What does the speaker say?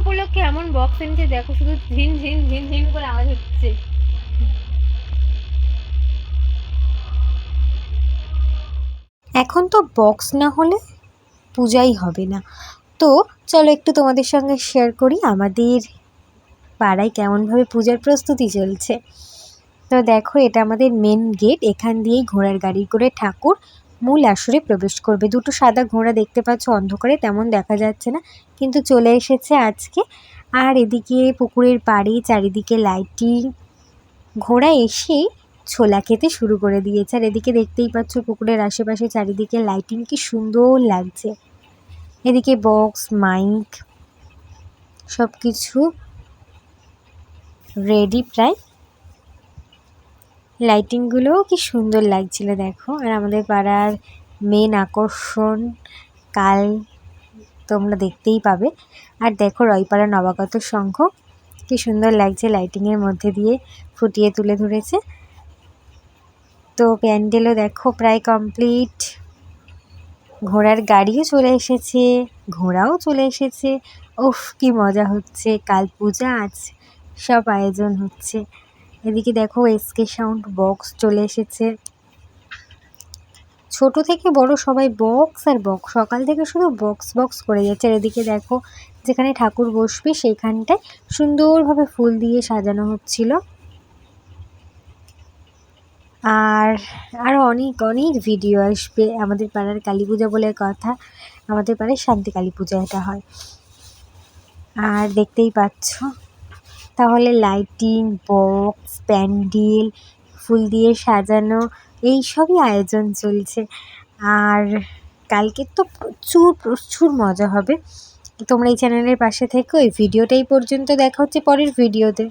উপলক্ষে এমন বক্স এনেছে, দেখো শুধু ঝিন ঝিন ঝিন ঝিন করে আওয়াজ হচ্ছে। এখন তো বক্স না হলে পূজাই হবে না। তো চলো একটু তোমাদের সঙ্গে শেয়ার করি, আমাদের পাড়ায় কেমনভাবে পূজার প্রস্তুতি চলছে। তো দেখো, এটা আমাদের মেন গেট এখান দিয়েই ঘোড়ার গাড়ি করে ঠাকুর মূল আসরে প্রবেশ করবে। দুটো সাদা ঘোড়া দেখতে পাচ্ছ, অন্ধকারে তেমন দেখা যাচ্ছে না, কিন্তু চলে এসেছে আজকে। আর এদিকে পুকুরের পাড়ে চারিদিকে লাইটিং। ঘোড়া এসেই ছোলা খেতে শুরু করে দিয়েছে। আর এদিকে দেখতেই পাচ্ছ, পুকুরের আশেপাশে চারিদিকে লাইটিং। কি সুন্দর লাগছে। এদিকে বক্স, মাইক সব কিছু রেডি প্রায়। লাইটিংগুলোও কি সুন্দর লাগছিল, দেখো। আর আমাদের পাড়ার মেন আকর্ষণ, কাল তোমরা দেখতেই পাবে। আর দেখো রয়পাড়া নবাগত সংঘ, কি সুন্দর লাগছে লাইটিংয়ের মধ্যে দিয়ে ফুটিয়ে তুলে ধরেছে। তো প্যান্ডেলও দেখো প্রায় কমপ্লিট ঘোড়ার গাড়িও চলে এসেছে, ঘোড়াও চলে এসেছে। উফ, কি মজা হচ্ছে। কাল পূজা, আজ সব আয়োজন হচ্ছে। এদিকে দেখো এসকে সাউন্ড বক্স চলে এসেছে। ছোট থেকে বড় সবাই বক্স আর বক্স, সকাল থেকে শুধু বক্স বক্স করে যাচ্ছে। আর এদিকে দেখো যেখানে ঠাকুর বসবে সেইখানটায় সুন্দরভাবে ফুল দিয়ে সাজানো হচ্ছিল। আর আরও অনেক অনেক ভিডিও আসবে আমাদের পাড়ার কালী পূজা বলে কথা। আমাদের পাড়ায় শান্তি কালী পূজা এটা হয়। আর দেখতেই পাচ্ছ তাহলে লাইটিং, বক্স, প্যান্ডেল, ফুল দিয়ে সাজানো, এই সবই আয়োজন চলছে। আর কালকে তো প্রচুর প্রচুর মজা হবে। তোমরা এই চ্যানেলের পাশে থেকো। এই ভিডিওটাই পর্যন্ত দেখা হচ্ছে পরের ভিডিওতে